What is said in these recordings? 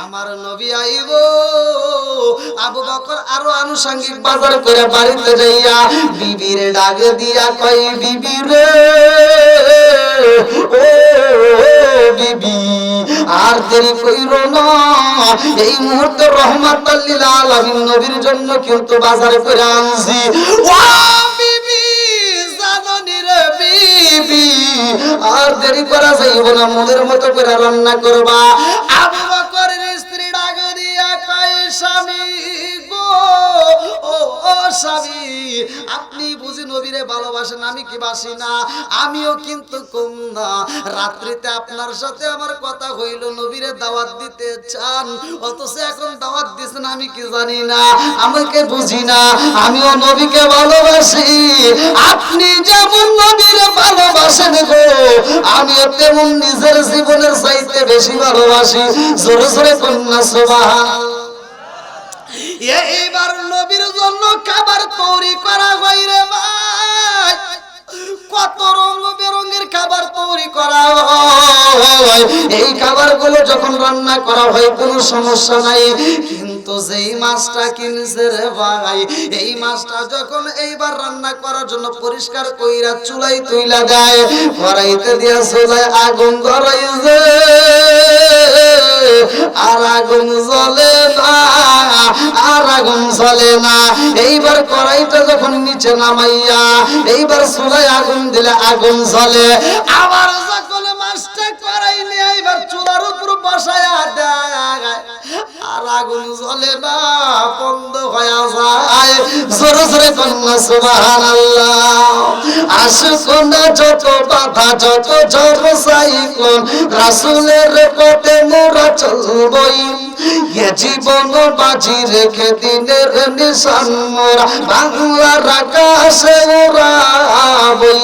আমার নবী আইব। আবু বকর আরও আনুষঙ্গিক বাজার করে বাড়িতে যাইয়া বিবির ডাক দিয়া কই বিবি রে ও বিবি আর দেরি কইরো না। এই মুহূর্তে রহমাতাল্লিল আলামিন নবীর জন্য কিন্তু বাজার করে আনছি। ও বিবি জাননি রে বিবি আর দেরি করা যাইব না মনের মতো করে রান্না করবা। আবু ও আপনি বুঝি নবীরে ভালোবাসেন, আমি কি বাসি না? আমিও কিন্তু কম না। রাত্রিতে আপনার সাথে আমার কথা হইল, নবীরে দাওয়াত দিতে চান, অথচ এখন দাওয়াত দিছেন, আমি কি জানি না। আমাকে বুঝি না, আমিও নবীকে ভালোবাসি। আপনি যেমন নবীরে ভালোবাসেন গো, আমিও তেমন নিজের জীবনের চাইতে বেশি ভালোবাসি। জোরে জোরে কন্যা, সুবহান। এইবার নবীর জন্য খাবার তৈরি করা হয় রে ভাই। কত রঙ বেরঙের খাবার তৈরি করা হয়। এই খাবারগুলো যখন রান্না করা হয়, কোনো সমস্যা নাই। কিন্তু যেই মাছটা কিনছে রে ভাই, এই মাছটা যখন এইবার রান্না করার জন্য পরিষ্কার কইরা চুলাই তুইলা দেয় কড়াইতে দিয়া চুলাই আগুন ধরাইছে। আর আগুন জ্বলে না, আর আগুন জ্বলে না। এইবার কড়াইটা যখন নিচে নামাইয়া এইবার চুলায় আগুন দিলে আগুন জ্বলে। আবার যখন মাছটা কড়াই নিয়ে এইবার চুলার উপর বসায় আর আগুন জ্বলে না, বন্ধ হয়ে যায়। জোরে জোরে কন্যা সুবাহান আসে না যত বাধা, যত ঝড়, সাইক্লোন। রাসূলের পথে মোরা চলবই। এ জীবন বাজি রেখে দিনের নিশান বাংলার আকাশে উড়াবই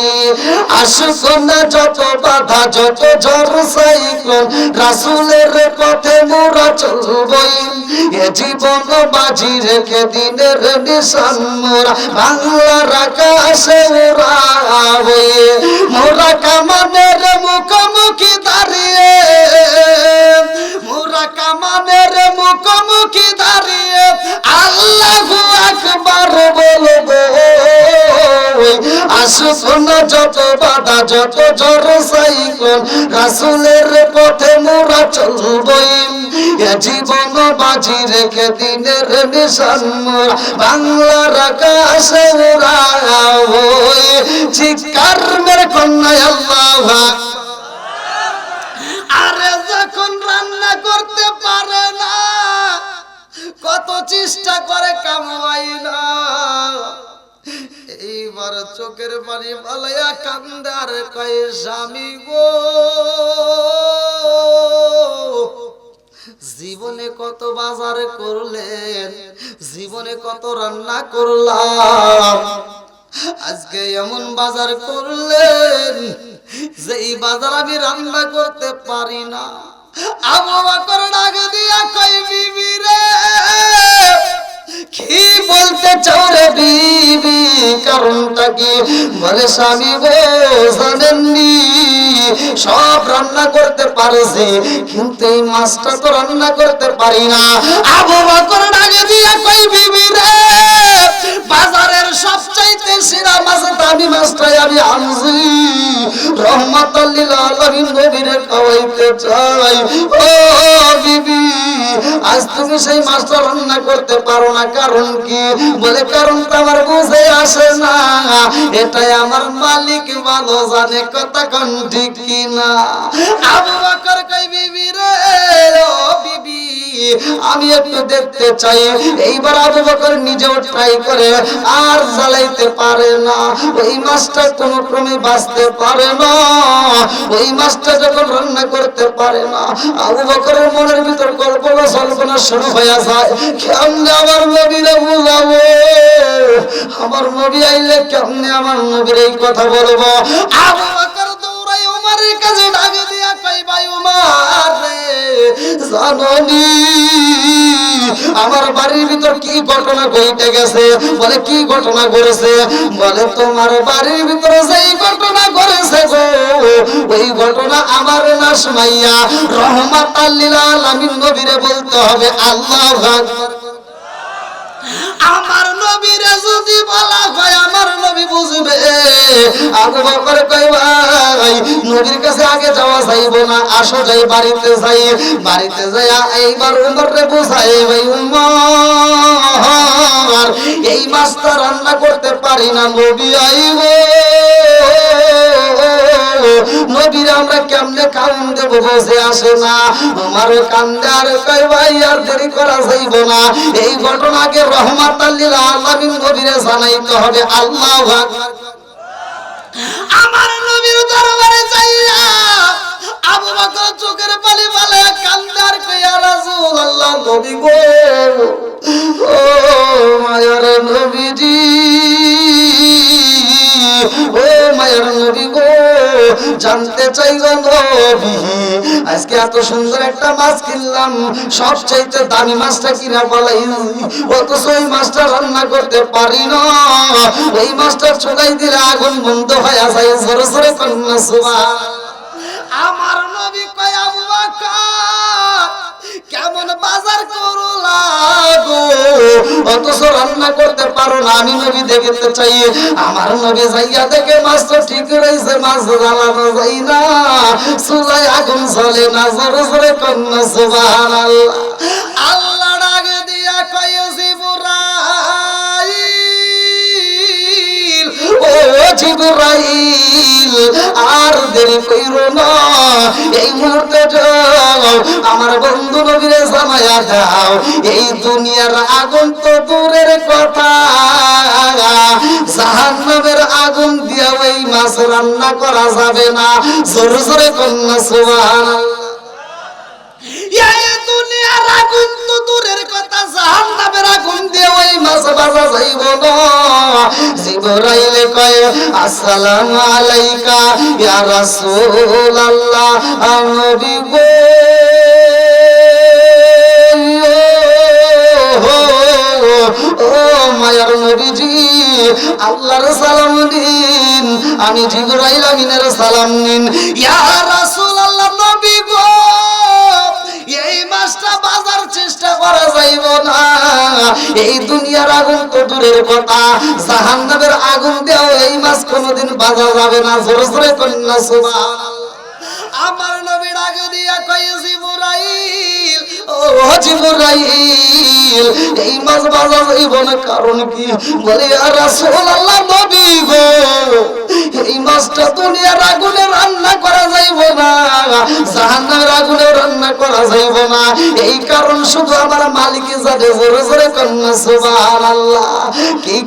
আশুক না যত বাধা, যত ঝড়, সাইক্লোন, রাসূলের পথে মোরা চলবই। এ জীবন বাজি রেখে দিনের নিশান মোরা আকাশে উড়াবই মোরা কামানের মুখোমুখি দাঁড়িয়ে কামানের মুখোমুখি দাঁড়িয়ে আল্লাহু আকবার বলব। যত বাধা, যত ঝড় সাইক্লোন, রাসূলের পথে মোরা চলবই। জীবন বাজি রেখে দিনের নিশান বাংলার আকাশে উড়াবই চিৎকার মেরে কন্যায় আল্লাহ রান্না করতে পারে না। কত চেষ্টা করে কামাই না। এইবার চোখের পানি পালাইয়া কান্দার কয়ে স্বামী গো। জীবনে কত বাজার করলেন, জীবনে কত রান্না করলাম। আজকে এমন বাজার করলেন যে এই বাজার আমি রান্না করতে পারি না। আবু করোনা দিয়া কই বিবি রে? কি বলতে চাও রে বিবি? কারণটা কি? বলে স্বামী গো, জানেননি? সব রান্না করতে পারছি কিন্তু এই মাছটা তো রান্না করতে পারি না। আবু বকর ডাক দিয়া কই বিবি রে, বাজারের সবচাইতে সেরা মাছ, দামি মাছটাই আমি আনছি। রহমাতাল্লিল আলামিন নবীরে খাওয়াইতে চাই। ও বিবি, আজ তুমি সেই মাছটা রান্না করতে পারো না। কারণ কি? বলে, কারণ তো আমার বুঝে আসে না। এটাই আমার মালিক ভালো, জানে কথা কোন ঠিক কিনা আবু বকর কই বিবি রে, ও বিবি আমি একটু দেখতে চাই। এইবার আবু বকর নিজেও ট্রাই করে, আর জ্বালাইতে পারে না। ওই মাছটা কোন ক্রমে বাঁচতে পারে না। ওই মাছটা যখন রান্না করতে পারে না, আবু বকরের মনের ভিতর কল্পনা সল্পনা শুরু হয়ে যায়। কেমনে আমার নবীরে বুঝাবো? আমার নবী আইলে কেমনে আমার নবীর এই কথা বলব? আবু জাননি। আমার বাড়ির ভিতর কি ঘটনা ঘটে গেছে? বলে, কি ঘটনা ঘটেছে? বলে, তোমার বাড়ির ভিতরে যেই ঘটনা ঘটেছে গো, ওই ঘটনা আমার না শুনাইয়া রহমাত আল্লিল আলামিন নবীরে বলতে হবে, আল্লাহ আমার নবীরে যদি বলা হয়, আমার নবী বুঝবে। আবু বকর কই ভাই, নবীর কাছে আগে যাওয়া যাইব না, আসো যাই, বাড়িতে যাই। বাড়িতে যাই এইবার উমর রে বুঝাই, ভাই, উমর, এই মাছটা রান্না করতে পারি না নবী আইব নবীর আমরা কেমনে কাউন দেব বসে আসে না? আমার কান্দে আর কই ভাই, আর দেরি করা যাইব না। এই ঘটনাকে রহমাত আল্লিল আলামিন নবীরে জানাইতে হবে। আল্লাহ আমার নবীর দরবারে যাইয়া আবু বকর চোখের পানি বলে কান্দার কইয়া রাসূলুল্লাহ, নবী গো, ও মায়ার নবীজি, ও মায়ার নবী গো জানতে চাই আজকে এত সুন্দর একটা মাছ কিনলাম সব চাইতে দামি মাছটা কিনা বলাই অথচ ওই মাছটা রান্না করতে পারি না। ওই মাছটা চুলাই দিলে আগুন বন্ধ হয়ে যায় জোরে জোরে কন্যা সুবা আমার নবী কয়, আবু কেমন বাজার করো লাগো? অথচ রান্না করতে পারো না, আমি নবী দেখতে চাই। আমার নবী যাইয়া দেখে মাছ তো ঠিক রয়েছে, মাছ জ্বালানো যাই না। চুলাই আগুন জ্বলে না জোরে জোরে কন্যা সুবাহ আল্লাহ ডাক দিয়া কয়, জিবরাইল, ও জিবরাইল আর দেরি কইরো না। এই মুহূর্তে যাও, আমার বন্ধু নবীরে জামায়া যাও এই দুনিয়ার আগুন তো দূরের কথা। জাহান্নামের আগুন দিয়া ওই মাছ রান্না করা যাবে না। জোরে জোরে কন্যা, সুবহানাল্লাহ। আগুন তো দূরের কথা, জাহান্নামের আগুন দিয়ে ওই মাছ বাজা যাইব না জিবরাইলে কয়, আসসালামু আলাইকা, ইয়া রাসূলুল্লাহ নবী গো। মায়ার নবীজি, আল্লাহর সালাম দিন, আমি জিবরাইল আমিনের সালাম নিন। ইয়া নবী এই দুনিয়ার আগুন তো দূরের কথা। জাহান্নামের আগুন দেওয়া এই মাছ কোনোদিন বাজা যাবে না। জোরে জোরে কন্যা, সুবহানাল্লাহ। আমার নবীর আগে দিয়া কই এই মাছ বাজা যাইব কারণ কি? বলে আর রাসূলুল্লাহ, নবী গো, এই মাছটা দুনিয়ার আগুনে রান্না করা যাইব না আগুনে রান্না করা যাইব না। এই কারণ শুধু আমার জানে, জোরে জোরে কন্যা কি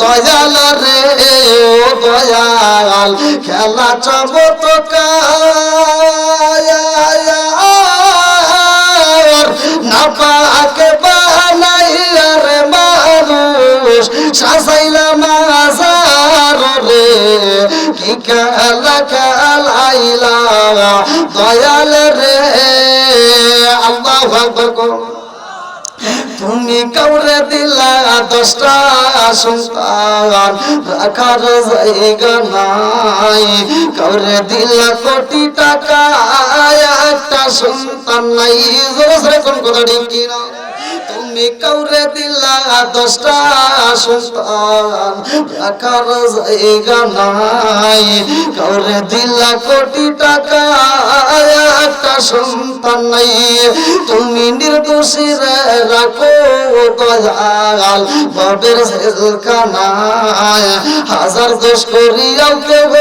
দয়াল রে দয়াল, খেলা চমৎকার পাকে বানাইয়া রে মানুষ সাজাইলা মাজার রে। কি খেলা খেলাইলা, দয়াল রে। আল্লাহ আকবার কর তুমি কাউরে দিলা দশটা সন্তান, রাখার জায়গা নাই। কাউরে দিলা কোটি টাকা একটা সন্তান নাই। জোরে কোন কথা ঠিক কিনা? তুমি কাউরে দিলা দশটা সন্তান জায়গা নাই। কাউরে দিলা কোটি টাকা, একটা সন্তান নাই। তুমি রাখো দয়াল। বাবের জেলখানায় হাজার দোষ করিয়াও কেব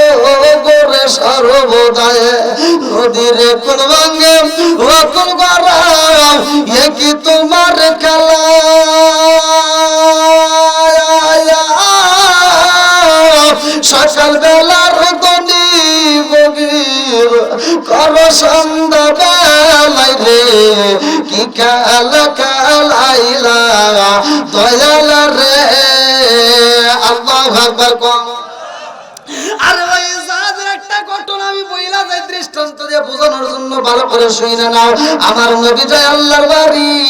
করে সর্বদায়। নদীর কোন ভাঙ্গে কি তোমার খেলা? সকাল বেলার দনি বগির, কর সন্ধ্যা বেলাই রে, কি খেলা খেলাইলা? দয়াল রে, আল্লাহ আকবার কম। আমি দৃষ্টান্ত দিয়ে বোঝানোর জন্য ভালো করে শুনে নাও। আমার নবী যায় আল্লাহর বাড়ি।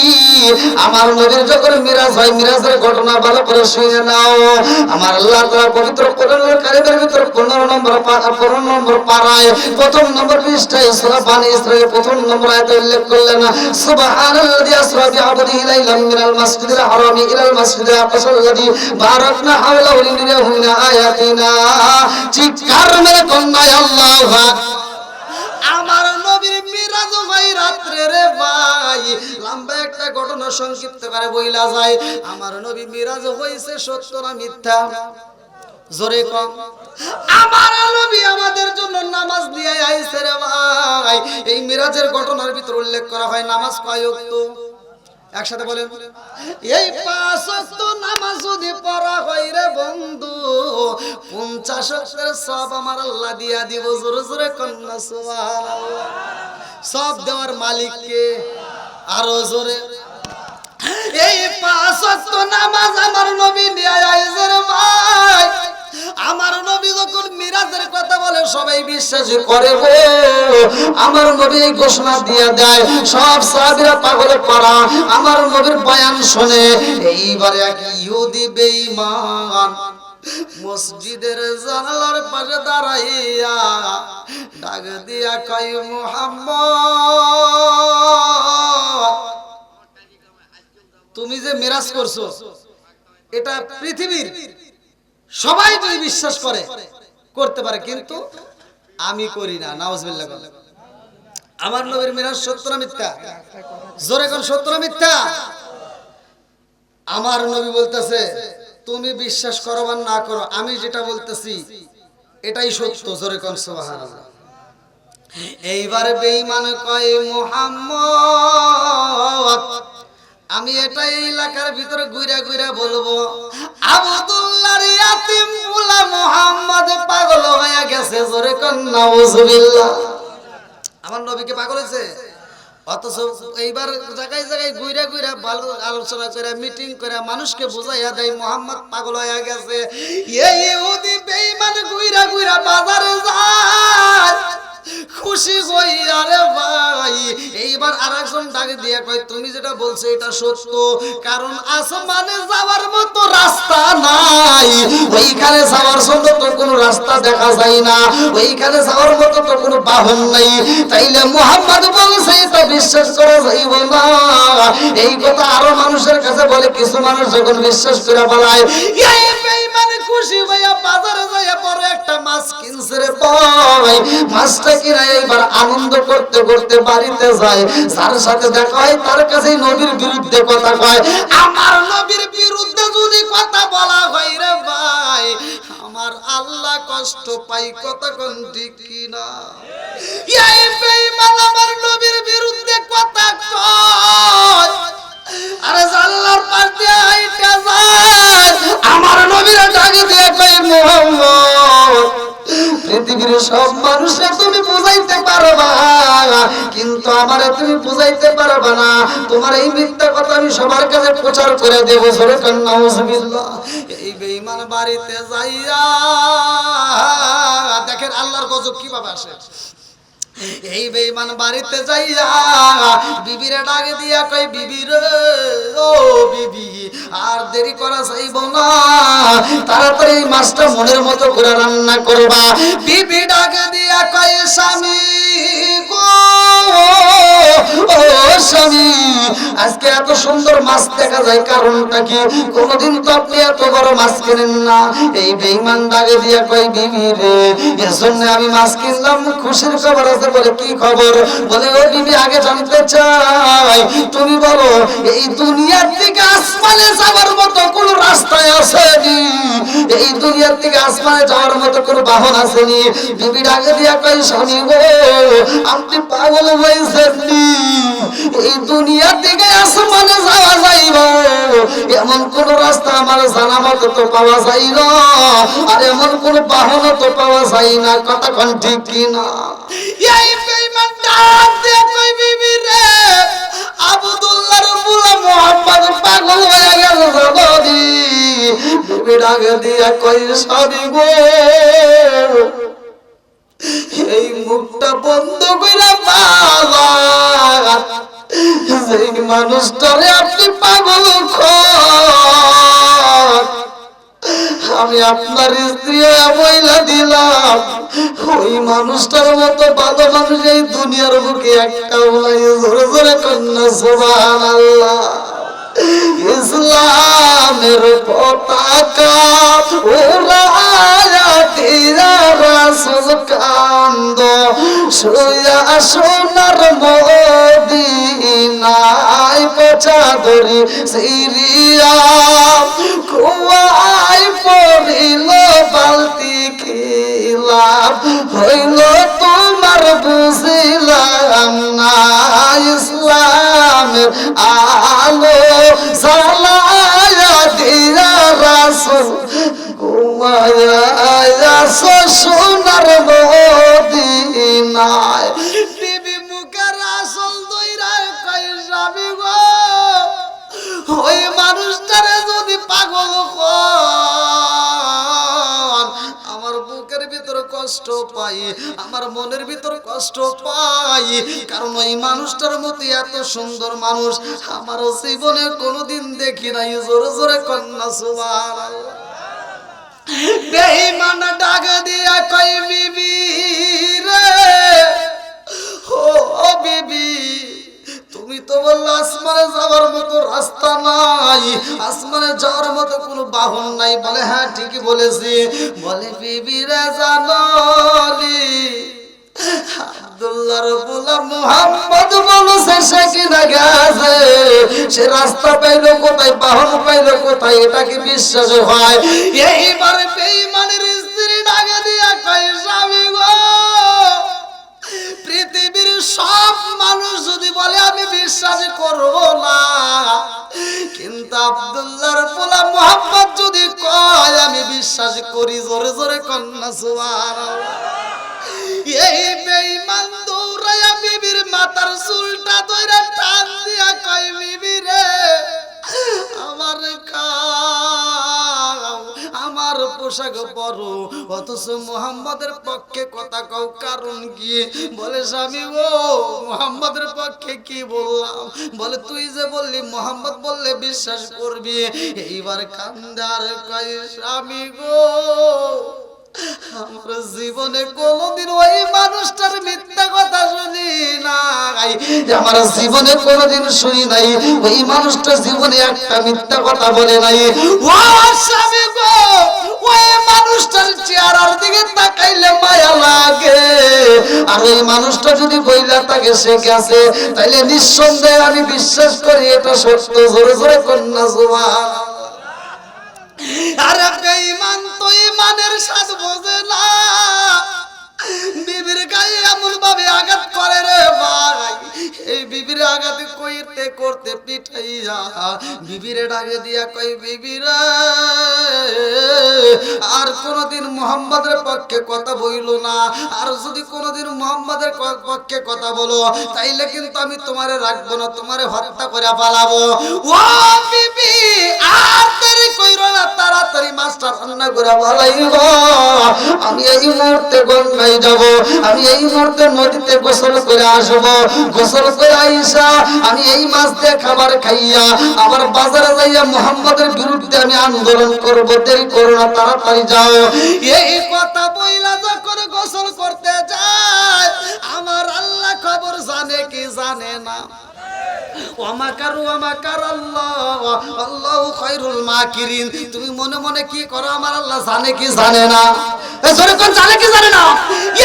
আমার নবীর যখন মিরাজ হয়, মিরাজের ঘটনা ভালো করে শুনে নাও। আমার আল্লাহ তাআলা পবিত্র কোরআনের কারিমের ভিতর 15 নম্বর পা- 15 নম্বর পারায় প্রথম নম্বর পৃষ্ঠায় সূরা বানী ইসরাঈল প্রথম নম্বর আয়াতে উল্লেখ করলেন, সুবহানাল্লাযী আসরা বিআবদিহি লাইলাম মিনাল মাসজিদিল হারামি ইলাল মাসজিদিল আকসাল্লাযী বারাকনা হাওলাহু লিনুরিয়াহু মিন আয়াতিনা। চিৎকার মেরে কন্যায় আল্লাহু আকবার। আমার নবীর মিরাজ ভাই রাত্রে রে ভাই। লম্বা একটা ঘটনা সংক্ষিপ্ত করে বইলা যায়। আমার নবী মিরাজ হইছে সত্য না মিথ্যা? জোরে কম। আমার নবী আমাদের জন্য নামাজ দিয়ে আইছে রে ভাই। এই মিরাজের ঘটনার ভিতর উল্লেখ করা হয়, নামাজ কয় ওয়াক্ত একসাথে বলেন। এই পাঁচ নামাজ যদি পড়া হয় রে বন্ধু, পঞ্চাশ ওয়াক্তের সব আমার আল্লাহ দিয়া দিব, জোরে জোরে কন্যা, সুবহানাল্লাহ। সব দেওয়ার মালিককে আরও জোরে। এই পাঁচ নামাজ আমার নবী নিয়ে আইছে রে ভাই। আমার নবী যখন মিরাজের কথা বলে, সবাই বিশ্বাস করে গো। আমার নবী ঘোষণা দিয়ে দেয়, সব সাহাবীরা পাগলে পড়া। আমার নবীর বয়ান শুনে, এইবারে এক ইহুদি বেঈমান মসজিদের জানালার পাশে দাঁড়াইয়া ডাক দিয়া কই মুহাম্মদ, তুমি যে মিরাজ করছ, এটা পৃথিবীর সবাই যদি বিশ্বাস করে, করতে পারে, কিন্তু আমি করি না। নাউজুবিল্লাহ বলে। আমার নবীর মেরাজ সত্য মিথ্যা? জোরে কোন সত্য মিথ্যা? আমার নবী বলতেছে, তুমি বিশ্বাস করো বা না করো, আমি যেটা বলতেছি, এটাই সত্য। জোরে কোন সুবহানাল্লাহ। এইবার বেঈমান কয়, মুহাম্মদ আমি এটাই এলাকার ভিতরে ঘুরে ঘুরে বলব। আবদুল্লাহর ইয়াতিম মুহাম্মদ পাগল হয়ে গেছে, জোরে কোন, নাউজুবিল্লাহ। আমার নবীকে পাগল হয়েছে? অথচ এইবার জায়গায় জায়গায় ঘুরে ঘুরে ভালো আলোচনা করে, মিটিং করে মানুষকে বুঝাইয়া দেয়, মোহাম্মদ পাগল হয়ে গেছে। এই ইহুদি ঘুরে বাজারে যায়। খুশি হই, আরে ভাই। এইবার আরেকজন ডাক দিয়ে কয়, তুমি যেটা বলছো এটা সত্য। কারণ আসমানে যাওয়ার মতো রাস্তা নাই। ওইখানে যাওয়ার জন্য তো কোনো রাস্তা দেখা যায় না। ওইখানে যাওয়ার মতো তো কোনো বাহন নাই। তাইলে মুহাম্মদ বলছে, এটা বিশ্বাস করা যাইব না। এই কথা আরও মানুষের কাছে বলে, কিছু মানুষ যখন বিশ্বাস করে বলায়, এই বেঈমান খুশি হইয়া বাজারে যাইয়া বড় একটা মাছ কিনছে রে ভাই। মাছটা কিনা এইবার আনন্দ করতে করতে বাড়িতে যায়। যার সাথে দেখা হয়, তার কাছে নবীর বিরুদ্ধে কথা কয়। আমার নবীর বিরুদ্ধে যদি কথা বলা হয় রে ভাই, আমার আল্লাহ কষ্ট পাই কথা কোন ঠিক কিনা? এই বেঈমান আমার নবীর বিরুদ্ধে কথা কয়। আরে জানলার পাশ হাইটা যায়। আমার নবীরা ডাকে দিয়ে কই মোহাম্মদ, পৃথিবীর সব আমারে তুমি বুঝাইতে পারবা না। তোমার এই মিথ্যা কথা আমি সবার কাছে প্রচার করে দেব সরে কান্না এই বেঈমান বাড়িতে যাইয়া দেখেন আল্লাহর গজব কীভাবে আসে। এই বেঈমান বাড়িতে যাইয়া বিবিরে ডাকে দিয়া কই বিবি রে, ও বিবি, আর দেরি করা যাইব না। তাড়াতাড়ি মাছটা মনের মতো করে রান্না করবা। বিবি ডাকে দিয়া কই স্বামী গো স্বামী, আজকে এত সুন্দর মাছ দেখা যায়, কারণটা কি? কোনদিন তো আপনি এত বড় মাছ কেনেন না। এই বেঈমান ডাকে দিয়া কই বিবি রে এর জন্য আমি মাছ কিনলাম, খুশির খবর আছে বলে, কি খবর? বলে, ও বিবি, আগে জানতে চাই। তুমি বলো, এই দুনিয়ার থেকে আসমানে যাওয়ার মতো কোন রাস্তায় আসেনি? এই দুনিয়ার থেকে আসমানে যাওয়ার মতো কোন বাহন আসেনি? বিবি ডাকে দিয়া কই স্বামী গো, আপনি পাগল হয়েছেন এই দুনিয়া থেকে আসমানে যাওয়া যাইব। এমন কোন রাস্তা আমার জানা মতো তো পাওয়া যায় না আর এমন কোন বাহন তো পাওয়া যায় না। কথা ঠিক কিনা? এই বেঈমান ডাক পাগল হয়ে গেল জগদি বিবি ডাক দিয়া এই মুখটা বন্ধ করে বাবা যেই মানুষটারে আপনি পাগল খোর আমি আপনার স্ত্রী অবহেলা দিলাম। ওই মানুষটার মতো ভালো মানুষ এই দুনিয়ার বুকে একটা ওলাই জোরে জোরে কন্যা সোবান আল্লাহ ইসলামের পতাকা ওরায়া তেরা রাসুল কান্দ। সোয়া সোনার মদিনায় পচা ধরি সিরিয়া কুয়াই পড়িল বালতি খিলাম হইল তোমার বুঝিলাম না ইসলামের আলো। সালায়া দিয়া রাসুল, ঘুমায়া সোনার মদিনায়। বিবি মুখের আসল দইরা কই স্বামী গো, ওই মানুষটারে যদি পাগল কষ্ট পাই, আমার মনের ভিতর কষ্ট পাই। কারণ ওই মানুষটার মতো এত সুন্দর মানুষ আমার জীবনে কোনোদিন দেখি নাই। জোরে জোরে কন্যা সুবান বেইমান ডাক দিয়া কই বিবি রে, ও বিবি তুমি তো বললে আসমানে যাওয়ার মতো রাস্তা নাই, আসমানে যাওয়ার মতো কোনো বাহন নাই। বলে হ্যাঁ ঠিকই বলেছি। বলে, বিবি রে জানলি আব্দুল্লাহর গোলাম মুহাম্মদ বলছে, সে রাস্তা পাইলো কোথায়, বাহন পাইলো কোথায়, এটা কি বিশ্বাস হয়? এইবার বেঈমানের স্ত্রী ডাকে দিয়া পৃথিবীর সব মানুষ বিশ্বাস করব না। কিন্তু আব্দুল্লাহর পোলা মোহাম্মদ যদি কয়, আমি বিশ্বাস করি জোরে জোরে কন্যা সুয়ার এই বেঈমান দৌড়াইয়া বিবির মাথার চুলটা ধরে টান দিয়া কয়, বিবি আমার খাও আমার পোশাক পরো? অথচ মোহাম্মদের পক্ষে কথা কও কারণ কি? বলে, স্বামী ও মোহাম্মদের পক্ষে কি বললাম? বলে, তুই যে বললি, মোহাম্মদ বললে বিশ্বাস করবি? এইবার কান্দার কয়, স্বামী গো আমার জীবনে ওই মানুষটার মিথ্যা কথা শুনি নাই। আমার জীবনে শুনি নাই, ওই মানুষটা জীবনে একটা মিথ্যা কথা বলে নাই। ও স্বামী গো, ওই মানুষটার চেহারার দিকে তাকাইলে মায়া লাগে। আর ওই মানুষটা যদি বইলা তাকে সে গেছে তাইলে নিঃসন্দেহে আমি বিশ্বাস করি এটা সত্য। জোরে জোরে কন্যা জোয়ান আরে বেঈমান তো ইমানের স্বাদ বোঝে না। বিবির গায়ে এমন ভাবে আঘাত করে রে ভাই। এই বিবির আঘাত কইতে করতে ডাকে দিয়া কই বিবিরা আর কোনদিন মোহাম্মদের পক্ষে কথা বইল না। আর যদি কোনদিন মোহাম্মদের পক্ষে কথা বলো, তাইলে কিন্তু আমি তোমারে রাখব না, তোমারে হত্যা করে পালাবো ও বিবি, আর তাড়াতাড়ি আমি এই মুহূর্তে যাব, আমি এই মুহূর্তে নদীতে গোসল করে আসব। গোসল করে আইসা, আমি এই মাছ দিয়ে খাবার খাইয়া, আবার বাজারে যাইয়া মোহাম্মদের বিরুদ্ধে আমি আন্দোলন করব। দেরি করো তাড়াতাড়ি যাও। এই কথা বইলা ওয়ামাকারু ওয়ামাকার আল্লাহ আল্লাহু খায়রুল মাকিরিন। তুমি মনে মনে কি করো? আমার আল্লাহ জানে কি জানে না। এ জোরে কোন জানে কি জানে না?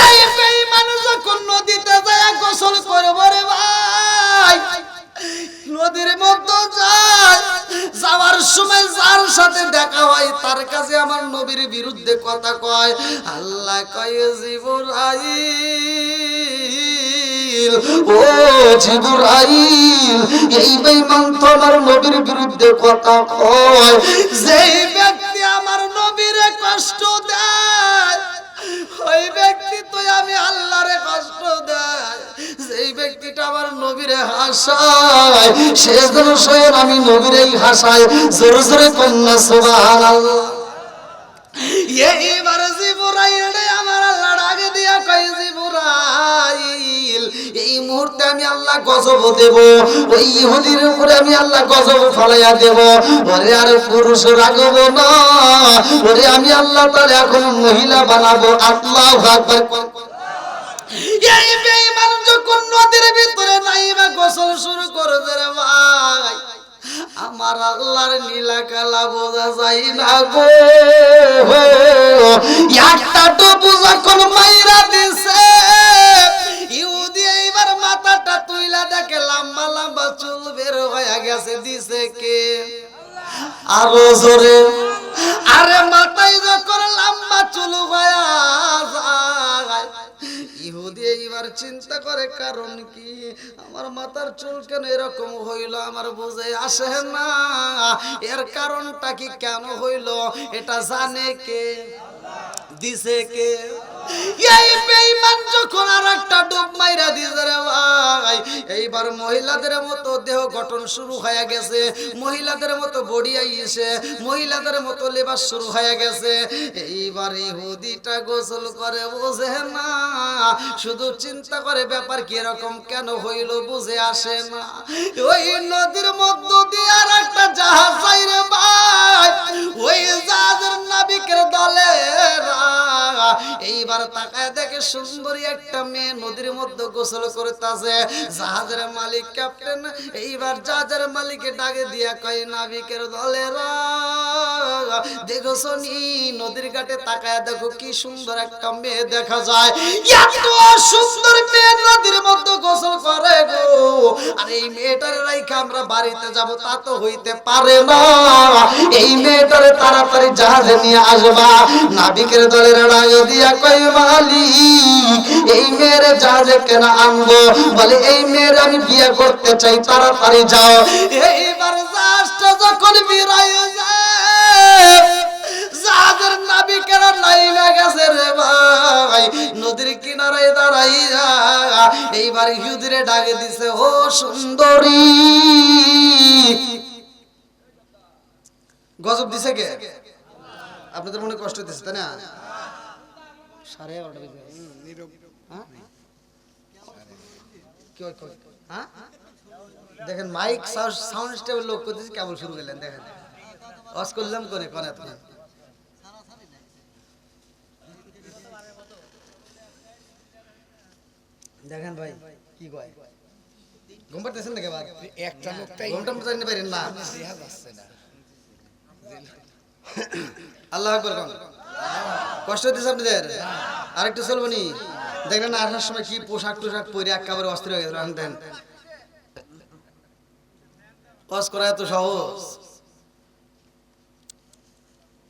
এই বেঈমান যখন নদীতে যায়, গোসল করবে রে ভাই। নদীর মধ্যে যায়, যাওয়ার সময় যার সাথে দেখা হয়, তার কাছে আমার নবীর বিরুদ্ধে কথা কয়, আল্লাহ কয় জিবরাইল, এই বেঈমান নবীর বিরুদ্ধে কথা কয়। ব্যক্তি আমার কষ্ট দেয়, ওই ব্যক্তি তো আমি আল্লাহরে কষ্ট দেয়। হাসায় আমি হাসায়। জোরে জোরে কন্যা সুবহানাল্লাহ। এইবার আমি আল্লাহ গজব দেব। ওই ইহুদির উপরে আমি আল্লাহ গজব ফলাইয়া দেব। ওরে, আর পুরুষ রাখব না। ওরে, আমি আল্লাহ তাহলে এখন মহিলা বানাবো। আল্লাহ এই বেঈমান যখন নদীর ভিতরে নাইবা গোসল শুরু করবে রে ভাই, আমার আল্লাহর নীলা কালা বোঝা যায় না গো। একটা ডুবু যখন মাইরা দিছে। মাথাটা তুইলা দেখে লম্বা লম্বা চুল বের হয়ে গেছে, দিছে কে? আরও জোরে। আরে মাথায় যখন লম্বা চুল হয়ে যায়, ইহুদি এইবার চিন্তা করে, কারণ কি? আমার মাথার চুল কেন এরকম হইল আমার বুঝে আসে না। এর কারণটা কি কেন হইল? এটা জানে কে? দিছে কে? এই বেঈমান যখন আর একটা ডুব মাইরা দিছে রে ভাই, এইবার মহিলাদের মতো দেহ গঠন শুরু হয়ে গেছে, মহিলাদের মতো বডি আইছে, মহিলাদের মতো শুরু হয়ে গেছে। এইবার ইহুদিটা গোসল করে বোঝে না, শুধু চিন্তা করে ব্যাপার কি এরকম কেন হইল বুঝে আসে না। ওই নদীর মধ্য দিয়ে আর একটা জাহাজ যাই রে ভাই, ওই জাহাজের নাবিকের দলে এইবার তাকায় দেখে সুন্দরী একটা মেয়ে নদীর মধ্যে গোসল করতেছে। জাহাজের মালিক, ক্যাপ্টেন, এইবার জাহাজের মালিকে ডাকে দিয়া কয়, নাবিকের দলেরা দেখো শনি নদীর ঘাটে তাকায় দেখো কি সুন্দর একটা মেয়ে দেখা যায়। এত সুন্দর মেয়ে নদীর মধ্যে গোসল করে গো। আর এই মেয়েটার রাইখা আমরা বাড়িতে যাব, তা তো হইতে পারে না। এই মেয়েটারে তাড়াতাড়ি জাহাজে নিয়ে আসবা। নাবিকের দলের রায় দিয়া কই মালি এই মেয়ের জাহাজে কেন আনব, বলে এই মেয়ের আমি বিয়ে করতে চাই, তাড়াতাড়ি যাও। এইবার যখন বিরায় রে দিছে দিছে আপনাদের মনে কষ্ট দিচ্ছে তাই না? সাড়ে এগারোটা বেজে গেছে। হ্যাঁ? হয়? দেখেন মাইক সাউন্ড স্টেবল লোক করতেছি কেবল শুরু করলেন দেখেন। অস করলাম কোনে কোনে দেখেন ভাই কি কয়? ঘুম পাড়তেছেন নাকি আবার? একটা লোকটাই ঘুমটা জানতে পারেন না। আল্লাহ আকবর কষ্ট হইতেছে আপনাদের? আরেকটু চলবো নি? দেখলেন আসার সময় কি পোশাক টোশাক পরে একেবারে অস্থির হয়ে গেছে। দেন। করা এত সহজ?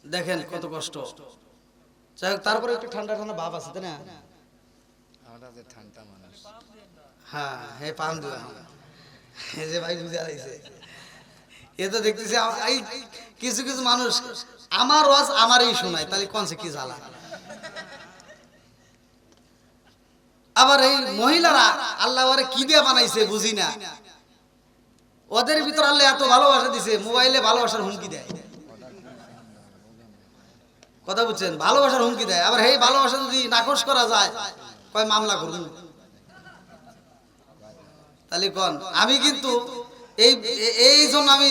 দেখেন কত কষ্ট। যাই হোক তারপরে একটু ঠান্ডা ঠান্ডা ভাব আছে তাই না? আমরা যে ঠান্ডা মানুষ। হ্যাঁ হে পান দুয়া। এই যে ভাই বুঝে আইছে। এ তো দেখতেছি এই কিছু কিছু মানুষ আমার ওয়াজ আমারই শোনায়, তাহলে কোনসে কি জ্বালা? আবার এই মহিলারা আল্লাহ ওরে কি দিয়ে বানাইছে বুঝি না। ওদের ভিতর আল্লাহ এত ভালোবাসা দিছে, মোবাইলে ভালোবাসার হুমকি দেয়। কথা বুঝছেন? ভালোবাসার হুমকি দেয়। আবার এই ভালোবাসা যদি নাকচ করা যায়, কয় মামলা করুন তাহলে কোন? আমি কিন্তু এই এই জন্য আমি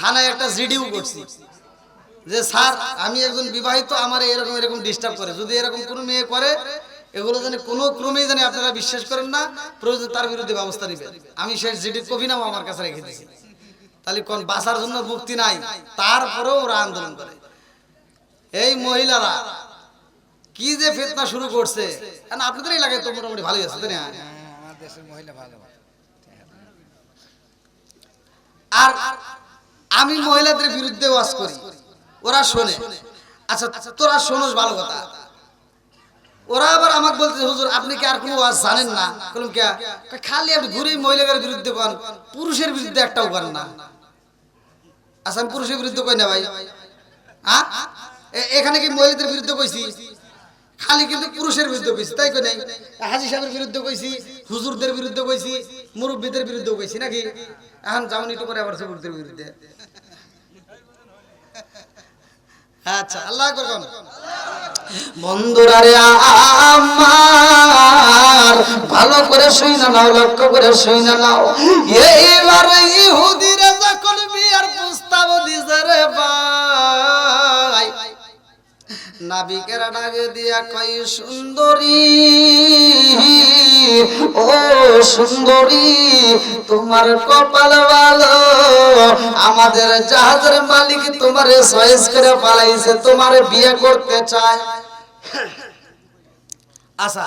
থানায় একটা জিডিও করছি। যে স্যার আমি একজন বিবাহিত আমার এরকম এরকম ডিস্টার্ব করে। যদি এরকম কোনো মেয়ে করে এগুলো জানি কোনো ক্রমেই জানি আপনারা বিশ্বাস করেন না প্রয়োজন তার বিরুদ্ধে ব্যবস্থা নেবেন। আমি সেই জিডি কবি নাম আমার কাছে রেখে দিয়েছি। তাহলে কোন বাঁচার জন্য মুক্তি নাই তারপরেও ওরা আন্দোলন করে। এই মহিলারা কি যে ফেতনা শুরু করছে। কারণ আপনাদের এলাকায় তো মোটামুটি ভালোই আছে তাই না? হ্যাঁ, ভালো। আর আমি মহিলাদের বিরুদ্ধে ওয়াজ করি। ওরা শোনে। আচ্ছা তোরা শোনোস ভালো কথা। ওরা আবার আমাকে হুজুর, আপনি কি আর কোনো জানেন না? বললাম খালি আপনি মহিলাদের বিরুদ্ধে পুরুষের বিরুদ্ধে একটাও করেন না। আচ্ছা আমি পুরুষের বিরুদ্ধে কই না ভাই? হ্যাঁ এখানে কি মহিলাদের বিরুদ্ধে কইছি? খালি কিন্তু পুরুষের বিরুদ্ধে কইছি, তাই কই নাই? হাজি সাহেবের বিরুদ্ধে কইছি, হুজুরদের বিরুদ্ধে কইছি, মুরব্বীদের বিরুদ্ধে কইছি, নাকি? এখন যেমন একটু করে আবার বিরুদ্ধে। আচ্ছা আল্লাহ আকবার কোন বন্ধুরা রে আমার ভালো করে শুই না নাও লক্ষ্য করে শুই না নাও এইবার ইহুদিরা নাবিকেরা ডাকে দিয়া কই সুন্দরী, ও সুন্দরী, তোমার কপাল ভালো। আমাদের জাহাজের মালিক তোমারে চয়েস করে পালাইছে, তোমারে বিয়ে করতে চায়। আচ্ছা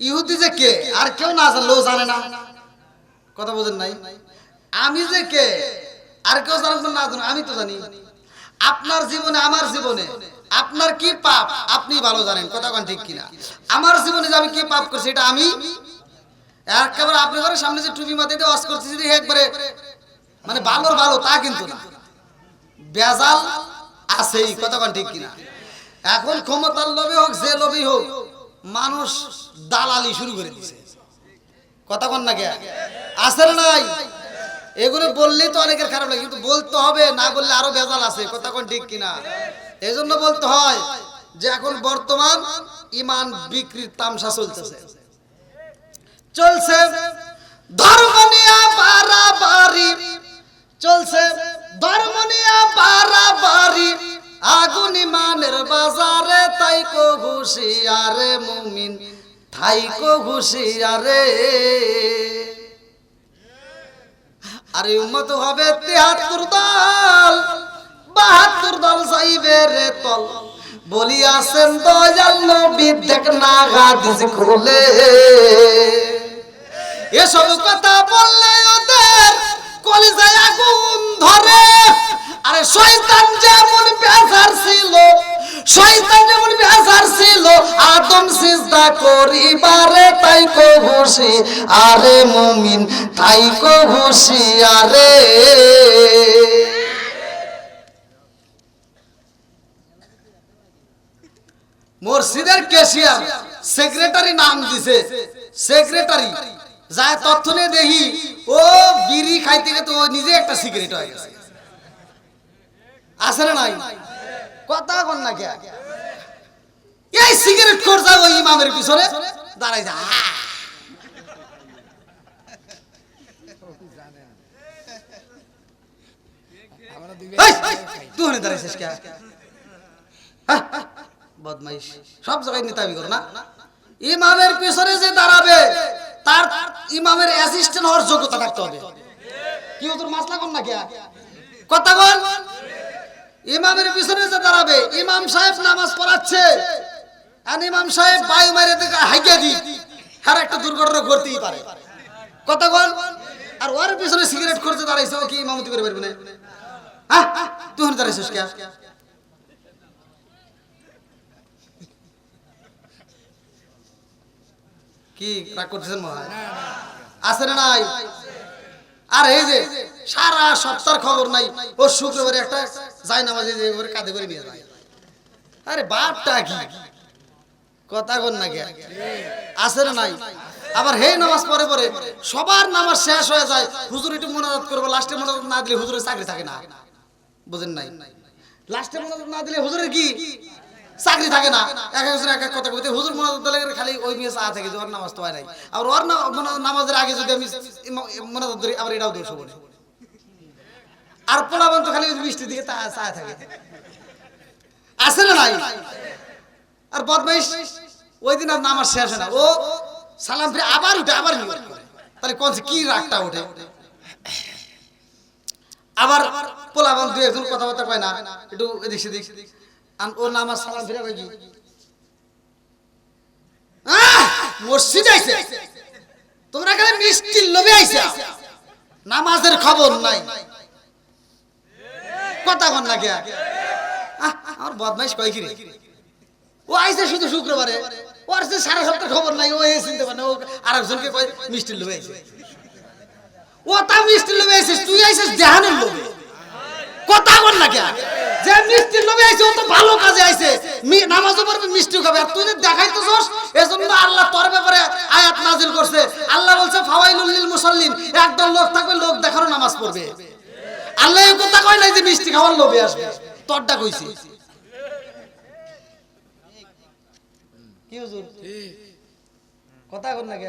ইহুদি যে কে? আর কেউ না আছে লো জানে না। কথা বোঝেন নাই? আমি যে কে? আর কেউ জানে না আমি তো জানি। আপনার জীবনে, আমার জীবনে আপনার কি পাপ? আপনি ভালো জানেন, কথা কোন ঠিক কিনা। আমার জীবনে যে আমি কি পাপ করছি এটা আমি? একেবারে আপনি ঘরের সামনে যে টুপি মাথায় দিয়ে ওয়াশ করতেছি যে একবারে মানে ভালোর ভালো, তা কিন্তু বেজাল আছেই কোন ঠিক কিনা। এখন ক্ষমতার লোভে হোক, যে লোভে হোক, মানুষ দালালি শুরু করে দিছে। কন না কে? আছে না নাই? এগুলো বললেই তো অনেকের খারাপ লাগে, কিন্তু বলতে হবে, না বললে আরও বেজাল আছে কোন ঠিক কিনা। এই জন্য বলতে হয় যে এখন বর্তমান ইমান বিক্রির তামসা চলতেছে। চলছে ধর্ম নিয়ে বাড়াবাড়ি। চলছে ধর্ম নিয়ে বাড়াবাড়ি। আগুন ইমানের বাজারে, তাই কো হুশিয়ারে মুমিন, তাই কো হুশিয়ারে। আরে উম্মত হবে তেহাত্তর দল। বাহাত্তর দল যাইবে রে তল। বলিয়াছেন, দয়াল নবী, দেখ না হাদিস খুলে। এসব কথা বললে ওদের কলিজায় আগুন ধরে। আরে শয়তান যেমন বেজার ছিল, শয়তান যেমন বেজার ছিল, আদম সিজদা করিবারে তাই কো আরে মুমিন, তাই কো আরে। মসজিদের কেশিয়ার সেক্রেটারি নাম দিছে। সেক্রেটারি যায় তথ্য নিয়ে দেখি ও বিড়ি খাইতে গেতে ও নিজে একটা সিগারেট হয়ে গেছে। আছে না নাই? কথা কন না কে? এই সিগারেট খোর যায় ওই ইমামের পিছনে দাঁড়াই যা। তুই দাঁড়াইছিস কে? হ্যাঁ? বদমাইশ। সব জায়গায় নেতাবি কর না। ইমামের পিছনে যে দাঁড়াবে, তার ইমামের অ্যাসিস্ট্যান্ট হওয়ার যোগ্যতা থাকতে হবে। কি তোর মাসলা কর না কে কথা বল ইমামের পিছনে যে দাঁড়াবে, ইমাম সাহেব নামাজ পড়াচ্ছে। আর ইমাম সাহেব বায়ু মারে থেকে হাইকে দি আর একটা দুর্ঘটনা ঘটতেই পারে। কথা বল আর ওর পিছনে সিগারেট করতে দাঁড়াইছে, ও কি ইমামতি করে পারবে না? হ্যাঁ? তুই হনে দাঁড়াইছিস কে কি রাগ করতেছেন মনে হয় আছে না নাই? আর এই যে সারা সপ্তাহ খবর নাই, ও শুক্রবারে একটা যায় নামাজে যে ওর কাঁধে করে নিয়ে যায়। আরে বাপটা কি? কথা কন না কে? আছে না নাই? আবার হে নামাজ পড়ে পরে সবার নামাজ শেষ হয়ে যায়, হুজুর একটু মনোরত করব, লাস্টে মনোরত না দিলে হুজুরের চাকরি থাকে না। বুঝেন নাই? লাস্টে মনোরত না দিলে হুজুরের কি? চাকরি থাকে না। এক একজন এক এক কথা বলতে। হুজুর মনোরত খালি ওই মেয়ে চা থাকে যে ওর নামাজ তো হয় নাই। আর ওর নামাজের আগে যদি আমি মনোরত ধরি, আবার এটাও দোষ বলে আর পোলাবন তো খালি বৃষ্টির দিকে তা চা থাকে। আছে না নাই? আর বদমাইশ, ওই দিন আর নামাজ শেষ না। ও সালাম ফিরে আবার উঠে, আবার তাহলে কোন কি রাগটা ওঠে? আবার পোলাবান দুই একজন কথাবার্তা কয় না, একটু এদিক সেদিক। আর মসজিদ নামাজের খবর নাই। কথা কন আমার বদমাইশ কয় ও আইছে শুধু শুক্রবারে। ওর যে সারা সপ্তাহ খবর নাই, ও এ চিনতে পারে ও আরেকজনকে কয় মিষ্টির লোভে আইছে। ও তা মিষ্টির লোভে আইছিস তুই আইছিস দেহানের লোভে। কথা বল না কে যে মিষ্টি লোভে আইছে, ও তো ভালো কাজে আইছে। নামাজও পড়বে মিষ্টি খাবে। আর তুই দেখাইতে চাস এজন্য আল্লাহ তোর ব্যাপারে আয়াত নাজিল করছে। আল্লাহ বলছে, ফাওয়াইলুল লিল মুসাল্লিন। একদল লোক থাকবে, লোক দেখারও নামাজ পড়বে। আল্লাহ এই কথা কই নাই যে মিষ্টি খাওয়ার লোভে আসবে। তোরটা কইছি। কি হুজুর? কথা কর না কে?